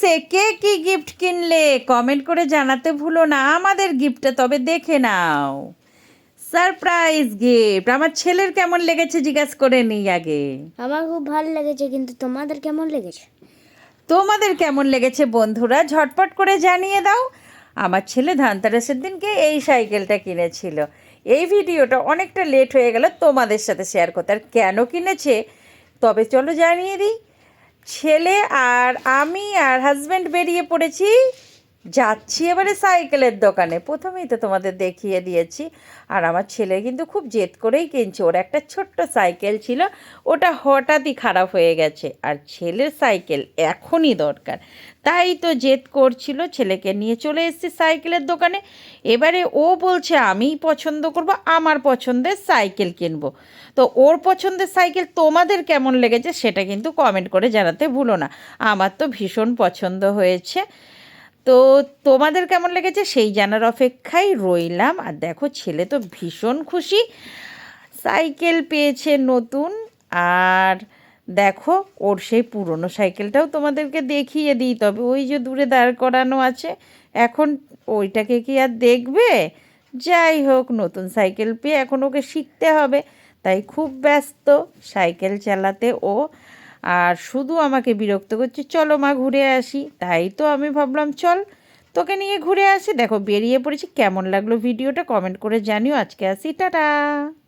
সে কে কি গিফট কিনলে? কমেন্ট করে জানাতে ভুলো না আমাদের গিফটটা তবে দেখে নাও। সারপ্রাইজ গিফট আমার ছেলের কেমন লেগেছে জিজ্ঞাস করে নিই আগে। আমার খুব ভালো লেগেছে কিন্তু তোমাদের কেমন লেগেছে? তোমাদের কেমন লেগেছে বন্ধুরা ঝটপট করে জানিয়ে দাও। আমার ছেলে ধানতেরাসের দিনকে এই সাইকেলটা কিনেছিল। এই ভিডিওটা অনেকটা লেট হয়ে গেল তোমাদের সাথে শেয়ার করতে। আর কেন কিনেছে? তবে চলো জানিয়ে দিই। ছেলে আর আমি আর হাজব্যান্ড বেরিয়ে পড়েছি। যাচ্ছি এবারে সাইকেলের দোকানে। প্রথমেই তো তোমাদের দেখিয়ে দিয়েছি। আর আমার ছেলে কিন্তু খুব জেদ করেই কিনছে। ওর একটা ছোট্ট সাইকেল ছিল, ওটা হঠাৎই খারাপ হয়ে গেছে। আর ছেলের সাইকেল এখনই দরকার। তাই তো জেদ করছিল, ছেলেকে নিয়ে চলে এসেছি সাইকেলের দোকানে। এবারে ও বলছে, আমিই পছন্দ করব, আমার পছন্দের সাইকেল কিনবো। তো ওর পছন্দের সাইকেল তোমাদের কেমন লেগেছে সেটা কিন্তু কমেন্ট করে জানাতে ভুলো না। আমার তো ভীষণ পছন্দ হয়েছে। তো তোমাদের কেমন লেগেছে? সেই জানার অপেক্ষায় রইলাম। আর দেখো, ছেলে তো ভীষণ খুশি। সাইকেল পেয়েছে নতুন। আর দেখো, ওর সেই পুরনো সাইকেলটাও তোমাদেরকে দেখিয়ে দিই। তবে ওই যে দূরে দাঁড় করানো আছে, এখন ওইটাকে কি আর দেখবে? যাই হোক, নতুন সাইকেল পেয়ে এখন ওকে শিখতে হবে। তাই খুব ব্যস্ত সাইকেল চালাতে ও। আর শুধু আমাকে বিরক্ত করছে, চলো মা, ঘুরে আসি। তাই তো আমি ভাবলাম, চল, তোকে নিয়ে ঘুরে আসি। দেখো, বেরিয়ে পড়েছি। কেমন লাগল ভিডিওটা কমেন্ট করে জানিও। আজকে আসি, টাটা!